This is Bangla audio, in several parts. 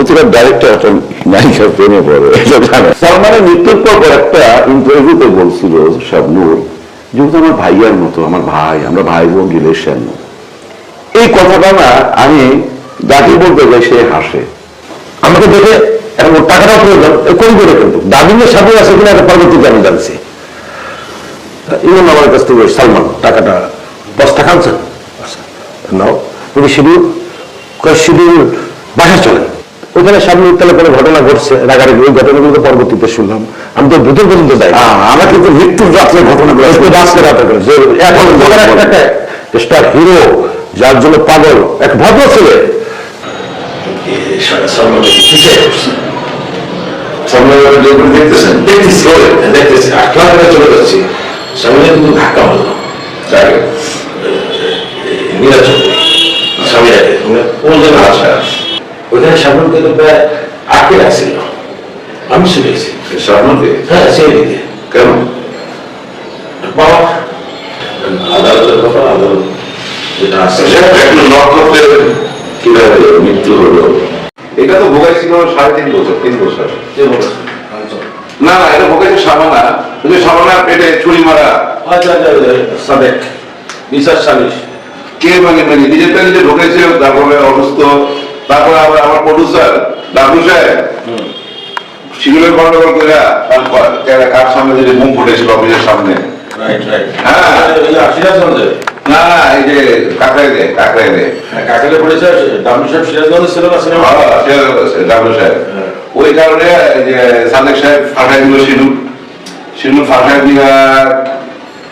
প্রতিটা ডাইরেক্টর একটা নায়িকার প্রেমে পড়ে সালমানের মৃত্যুর পর একটা ইন্টারভিউতে বলছিল শাবনুর যেহেতু আমার ভাইয়ার মতো, আমার ভাই, আমরা ভাই বোন রিলেশন এই কথাটা না, আমি যাকে বলতে যাই সে হাসে। আমাকে দেখে এখন ওর টাকাটাও প্রয়োজন এ করি কিন্তু দাবিনের সাথে আছে কিনা এটা পরবর্তীতে আমি জানছি। ইমন আমার কাছ থেকে সালমান, টাকাটা বস্তা খানছেন নাও। উনি শিডিউল শিডিউল বাসা চলেন। ওখানে সামনে উত্তালে কোনো ঘটনা ঘটছে রাগারে ওই ঘটনাগুলো তো পরবর্তীতে শুনলাম। আমি তো ভিতর পর্যন্ত যাই আহ, আমার কিন্তু মৃত্যুর রাত্রে ঘটনাগুলো রাস্তায় রাতে এখন একটা স্টার হিরো যার জন্য পাগল এক ভদ্র ছেলে। দেখতেছেন দেখতেছি দেখতেছি আটলা চলে যাচ্ছি। সামনে কিন্তু ধাক্কা মারলো যাকে নীলা স্বামী যেন ওইখানে সামনে প্রায় আটকে রাখছিল। আমি গেছি। সামনে হ্যাঁ সেই দিকে। কেন? বাবা। আদালতের ব্যাপার আদালত যেটা আছে। নক্ষত্রের কীভাবে? মৃত্যু হলো। এটা তো ভোগাইছিল সাড়ে তিন বছর তিন বছর। আচ্ছা না না এটা ভোগাইছে সাবানা ওই সাবানা পেটে ছুরি মারা। আচ্ছা আচ্ছা সাবেক। সালিশ। কে নিজেরটা নিজে ঢুকেছে তারপরে অসুস্থ। তারপরে আবার আমার প্রডিউসার ডাক্তার সাহেব শিবিরের গন্ডগোল করে কার সামনে যে মুখ ফুটেছিল অফিসের সামনে? রাইট রাইট হ্যাঁ। না না এই যে কাকড়াই দে কাকড়াই দে কাকালে পড়েছে ডাবলু সাহেব সিরাজগঞ্জে সিনেমা? হ্যাঁ। ওই কারণে যে সাদেক সাহেব দিল দিয়া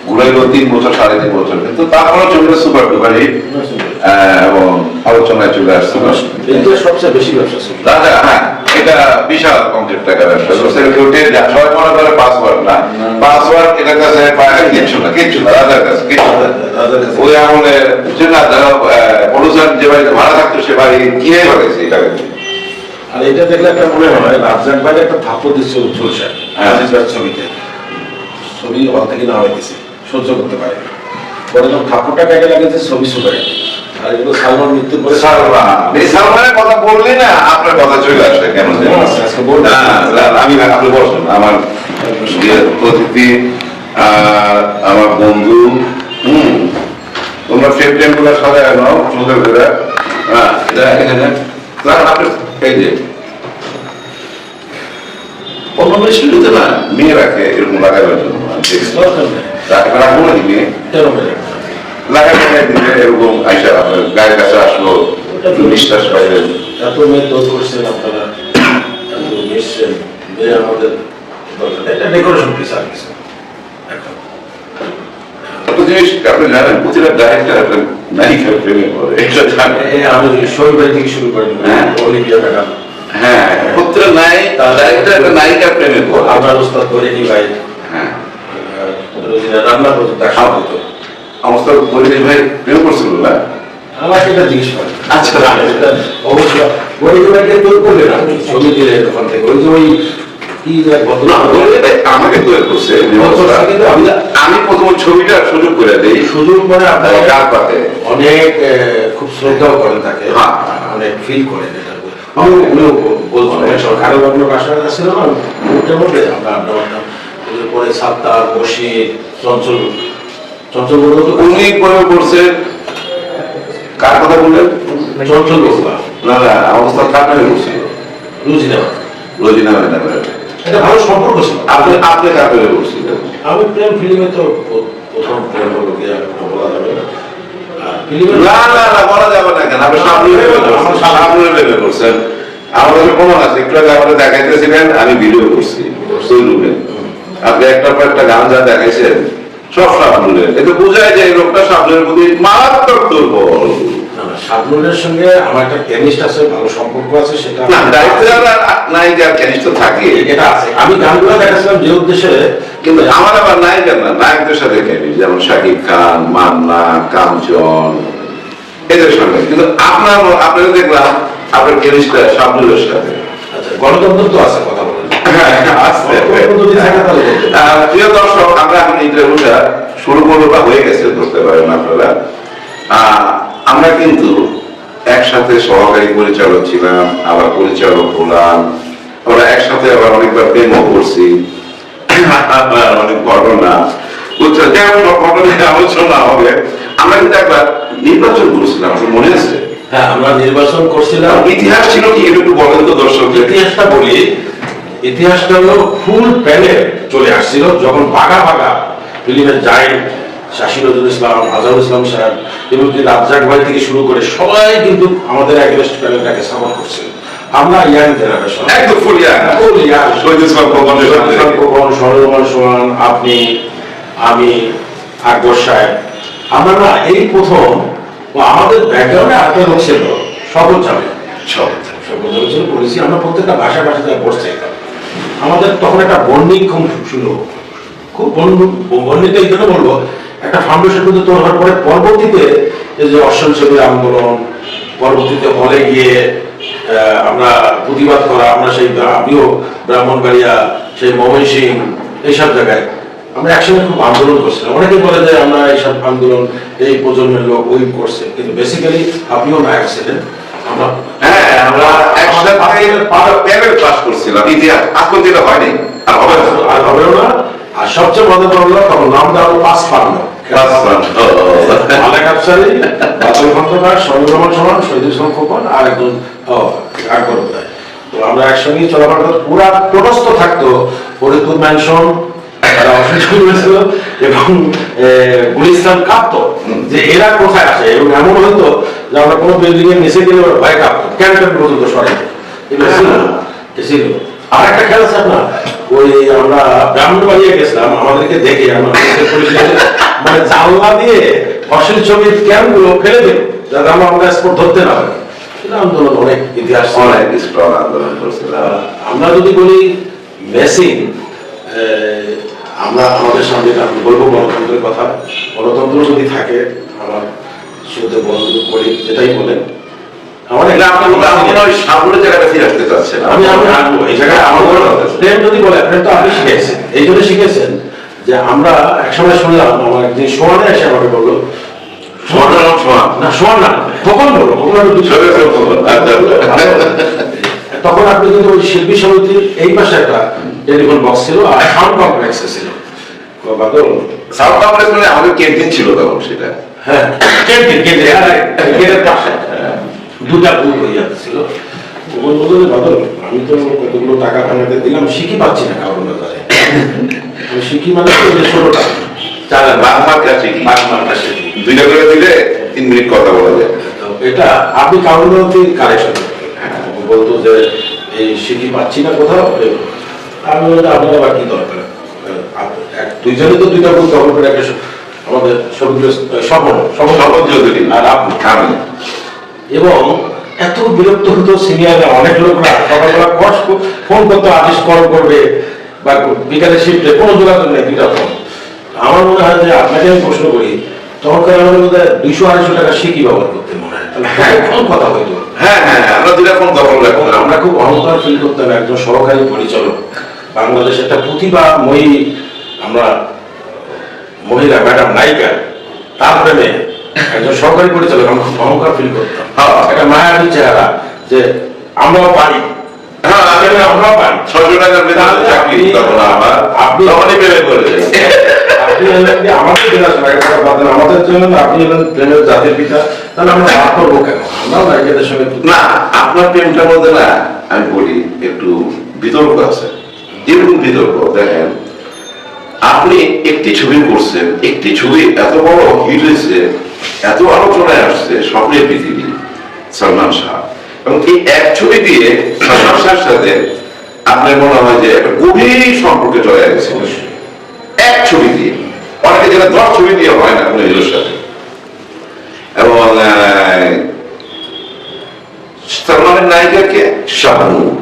ঘুরাইলো তিন বছর সাড়ে তিন বছর। কিন্তু তারপরে ছবিটা সুপার ডুপার হিট এবং আলোচনায় চলে সবচেয়ে বেশি ব্যবসা রাজা হ্যাঁ এটা বিশাল কমপ্লিট টাকা ব্যবসা। সবাই মনে করে পাসওয়ার্ড না। পাসওয়ার্ড এটার কাছে কিচ্ছু না কিচ্ছু না কাছে কিচ্ছু না। ওই আমলে যে না যারা প্রডিউসার যে বাড়িতে ভাড়া থাকতো সে বাড়ি কিনে হয়েছে এই টাকা আর এটা দেখলে একটা মনে হয় ভাই একটা থাপ্পড় দিচ্ছে উজ্জ্বল হ্যাঁ। ছবিতে। ছবি হল থেকে না হইতেছে সহ্য করতে পারে পরে যখন থাপ্পড়টা কাজে লাগেছে ছবি শুকায় আর এগুলো সালমান মৃত্যুর পরে সালমান। এই সালমানের কথা বললে না আপনার কথা চলে আসে কেন আমি আপনি বসুন আমার অতিথি আমার বন্ধু হুম তোমরা গুলো নাও সুন্দর করে। হ্যাঁ এটা এখানে না, আপনি এই যে অন্য না মেয়ে রাখে এরকম লাগাবার জন্য। রাখবে রাখব নাকি মেয়ে? লাগাবে দিলে এরকম আইসা আপনার গায়ের কাছে আসলো নিঃশ্বাস পাইলেন এত মেয়ে দোষ করছেন আপনারা এত মিশছেন মেয়ে আমাদের নেই। এটা ডেকোরেশন পিস আর কিছু জিনিস আপনি জানেন প্রতিটা ডাইরেক্টর একটা নায়িকার প্রেমে পড়ে এটা জানেন আমি শৈব থেকে শুরু করি হ্যাঁ। অলিম্পিয়া ম্যাডাম হ্যাঁ প্রতিটা নায়ক ডাইরেক্টর নায়িকার প্রেমে পড়ে আপনার ওস্তাদ করিনি ভাই হ্যাঁ রান্না পর্যন্ত একসাথে হতো। আমার তো ভাই প্রেম করছিল না? আমাকে এটা জিজ্ঞেস করে আচ্ছা। অবশ্যই ওই তোমাকে তোর করলে না? আমি ছবি দিলে ওখান থেকে। ওই যে ওই কি এক ভদ্র না পরিবেশ ভাই আমাকে তৈরি করছে আমি আমি প্রথম ছবিটা সুযোগ করে দিই। সুযোগ মানে আপনার গান পাতে? অনেক খুব শ্রদ্ধাও করেন তাকে। হ্যাঁ। অনেক ফিল করেন এটা কারও বাসা ছিল না মধ্যে আমরা পরে বসির চঞ্চল উনি প্রেমে পড়ছে কার কথা বললেন? চঞ্চল বলবা না না অবস্থা কার নামে করছিল রুজিনা রোজিনা ম্যাডামের এটা ভালো সম্পর্ক ছিল। আপনি আপনি কার প্রেমে পড়ছিলেন আমি প্রেম ফিল্মে তো প্রথম প্রেম হলো গিয়ে বলা যাবে না। আর ফিল্মে না না না বলা যাবে না কেন? আপনি সামনে সামনে ভেবে করছেন আমাদের প্রমাণ আছে। একটু আগে আমাদের দেখাইতেছিলেন আমি ভিডিও করছি। আপনি একটার পর একটা গান যা দেখাইছেন সব বোঝায় যে লোকটা প্রতি মারাত্মক দুর্বল। না না সঙ্গে আমার একটা কেমিস্ট আছে ভালো সম্পর্ক আছে সেটা না ডাইরেক্টর আর নায়িকার কেনিস তো থাকে। এটা আছে। আমি গানগুলো দেখাচ্ছিলাম যে উদ্দেশ্যে কিন্তু আমার আবার নায়িকার না নায়কদের সাথে যেমন শাকিব খান মান্না কাঞ্চন এদের সঙ্গে। কিন্তু আপনার দেখলাম আপনার কেনিসটা সাবনুরের সাথে। আচ্ছা গণতন্ত্র তো আছে প্রিয় দর্শক আমরা এখন ইন্টারভিউটা শুরু করব বা হয়ে গেছে ধরতে পারেন আপনারা আমরা কিন্তু একসাথে সহকারী পরিচালক ছিলাম আবার পরিচালক হলাম আমরা একসাথে আবার অনেকবার প্রেমও করছি অনেক ঘটনা আলোচনা হবে আমরা কিন্তু একবার নির্বাচন করেছিলাম। আপনার মনে আছে হ্যাঁ আমরা নির্বাচন করছিলাম ইতিহাস ছিল কি? একটু বলেন তো দর্শকদের। ইতিহাসটা বলি। ইতিহাসটা হলো ফুল প্যানেল চলে আসছিল। যখন বাঘা বাঘা ফিল্মের নজরুল ইসলাম আজহারুল ইসলাম সাহেব রাজ্জাক ভাই থেকে শুরু করে সবাই কিন্তু আমাদের প্যানেলটাকে সাপোর্ট করছিল আমরা ইয়াং জেনারেশন একদম ফুল ইয়ার ফুল ইয়াং। শহীদ ইসলাম সোহান আপনি আমি আকবর সাহেব। আমরা না এই প্রথম ও আমাদের ব্যাকগ্রাউন্ডে আরেকটা লোক ছিল সবল যাবে সব সবল যাবে ছিল আমরা প্রত্যেকটা ভাষা ভাষাতে পড়ছি। আমাদের তখন একটা বন্ডিং খুব ছিল। খুব বন্ধু বন্ডিং এই জন্য বলব একটা ফাউন্ডেশন কিন্তু তৈরি হওয়ার পরে পরবর্তীতে যে অসম সেবী আন্দোলন পরবর্তীতে হলে গিয়ে আমরা প্রতিবাদ করা আমরা সেই আমিও ব্রাহ্মণবাড়িয়া সেই ময়মনসিং এইসব জায়গায় আমরা একসঙ্গে খুব আন্দোলন করছিলাম। অনেকে বলে যে আমরা এইসব আন্দোলন এই প্রজন্মের লোক ওই করছে কিন্তু বেসিক্যালি আপনিও নায়ক ছিলেন। আমরা হ্যাঁ আমরা একসাথে পাস করছিলাম ইতিহাস আজ পর্যন্ত হয়নি? আর হবে আর হবেও না। আর সবচেয়ে মজা করল তখন নাম দেওয়া হলো পাঁচ পান্ন আর একজন আকবর তো আমরা একসঙ্গে চলাফেরা পুরা প্রটস্থ থাকতো। ফরিদপুর ম্যানশন এবং গুলিস্তান কাঁপতো। যে এরা কোথায় আছে এবং এমন হতো যে আমরা কোনো বিল্ডিং এর নিচে গেলে ভয় কাঁপতো। ক্যান্টন পর্যন্ত সরে ছিল আর একটা আছে আপনার? ওই আমরা ব্রাহ্মণবাড়িয়া গেছিলাম আমাদেরকে দেখে আমরা মানে জানলা দিয়ে অশ্লীল ছবির ক্যাম্পগুলো ফেলে দিল যাতে আমরা আমরা স্পট ধরতে না পারি। আন্দোলন অনেক ইতিহাস। অনেক স্ট্রং আন্দোলন আমরা যদি বলি মেসিং আমরা আমাদের সামনে আমি বলব গণতন্ত্রের কথা। গণতন্ত্র যদি থাকে আমার শুরুতে বন্ধু করি যেটাই বলেন যে আমরা একসময় শুনলাম আমার একদিন সোয়ানে এসে আমাকে বলল না সোয়ান না কখন। তখন আপনি কিন্তু ওই শিল্পী সমিতির এই পাশে একটা টেলিফোন বক্স ছিল আর সাউন্ড কমপ্লেক্স ছিল। সাউথ কংগ্রেস মানে আমাদের ক্যান্টিন ছিল তখন সেটা। হ্যাঁ ক্যান্টিন ক্যান্টিন গেটের পাশে। দুটা বুক হয়ে যাচ্ছিল বাদল আমি তো কতগুলো টাকা ভাঙাতে দিলাম শিখি পাচ্ছি না কারোর বাজারে শিখি মানে তো ওই যে বাঘ মার্কা শিখি। বাঘ মার্কা শিখি। দুইটা করে দিলে তিন মিনিট কথা বলা যায়। এটা আপনি কারোর মধ্যে কালেকশন বলতো যে এই পাচ্ছি না কোথাও এ- আমি বললাম আপনার আবার কি দরকার? আপ- এক- দুইজনে তো দুইটা করে একটা আমাদের সবগুলো সফল শপথ চৌধুরী আর আপনি আমি এবং এত বিরক্ত হতো সিনিয়ররা অনেক লোকরা সকালবেলা কষ্ট ফোন করতে আদেশ কল করবে বা বিকালে শিফটে কোনো যোগাযোগ নেই ফোন আমার মনে হয় যে আপনাকে আমি প্রশ্ন করি তখনকার আমাদের মধ্যে দুইশো আড়াইশো টাকা শিখি ব্যবহার করতে মনে হয়? কোন কথা হইতো হ্যাঁ হ্যাঁ হ্যাঁ, আমরা দখল আমরা খুব অহংকার ফিল করতাম একজন সহকারী পরিচালক। বাংলাদেশ একটা প্রতিভাময়ী আমরা মহিলা ম্যাডাম নায়িকা তার প্রেমে একজন সহকারী পরিচালক আমরা খুব অহংকার ফিল করতাম। হ্যাঁ। একটা মায়াবী চেহারা যে আমরাও পারি। হ্যাঁ, আমরাও পারি। ছয়শো টাকার বেতনে চাকরি তখন আমার আপনি তখনই পেমেন্ট করে দেয় আপনি হলেন কি আমাদের জন্য টাকা টাকা বাদ দেন, আমাদের জন্য না, আপনি হলেন প্রেমের জাতির পিতা তাহলে আমরা রাগ করব কেন? আমরাও নায়িকাদের সঙ্গে না আপনার প্রেমটার মধ্যে না আমি বলি একটু বিতর্ক আছে। যেরকম বিতর্ক দেখেন আপনি একটি ছবি করছেন একটি ছবি এত বড় হিট হয়েছে এত আলোচনায় আসছে স্বপ্নের পৃথিবী, সালমান শাহ। এবং এই এক ছবি দিয়ে সালমান শাহের সাথে আপনার মনে হয় যে একটা গভীর সম্পর্কে চলে গেছে। এক ছবি দিয়ে। অনেকে যেটা দশ ছবি দিয়ে হয় না কোনো হিরোর সাথে। এবং সালমানের নায়িকাকে শাহানু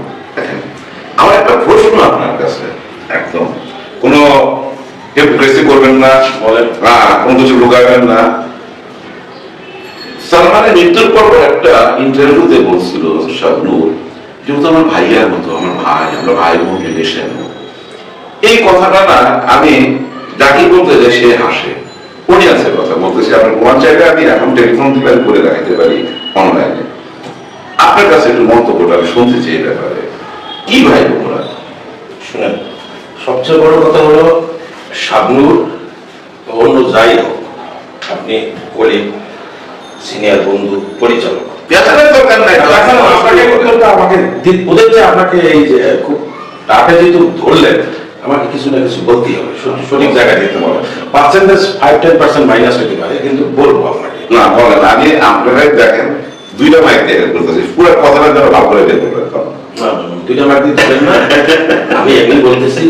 আমার একটা প্রশ্ন আপনার কাছে। একদম। কোনো হিপোক্রেসি করবেন না, বলেন কোনো কিছু লুকাবেন না সালমানের মৃত্যুর পর একটা ইন্টারভিউতে বলছিল শাবনুর, যেহেতু আমার ভাইয়ার মতো, আমার ভাই, আমরা ভাই বোন রিলেশন এই কথাটা না, আমি যাকে বলতে যাই, সে হাসে। উনি আছে কথা বলতে বলতেছে, আপনার ওয়ান জায়গায় আমি এখন টেলিফোন আমি করে রাখতে পারি অনলাইনে আপনার কাছে একটু মন্তব্যটা আমি শুনতে চাই ব্যাপারে। কি ভাই বোনরা? সবচেয়ে বড় কথা হলো, শাবনুর অন্য যাই হোক, আপনি কলিগ সিনিয়র বন্ধু পরিচালক। পেঁচানোর দরকার নাই আপনাকে উত্তরটা আমাকে ওদের যে আপনাকে এই যে খুব টাকা যেহেতু ধরলেন আমাকে কিছু না কিছু বলতেই হবে সঠিক- জায়গায় দিতে হবে। Percentage five ten percent minus হতে পারে কিন্তু বলব আপনাকে। না বলেন আমি আপনারাই দেখেন দুইটা মাইক দিয়ে বের করতেছি পুরো কথাটা যেন ভালো করে বের করবেন দুইটা দিতে পারেন না আমি এমনি বলতেছি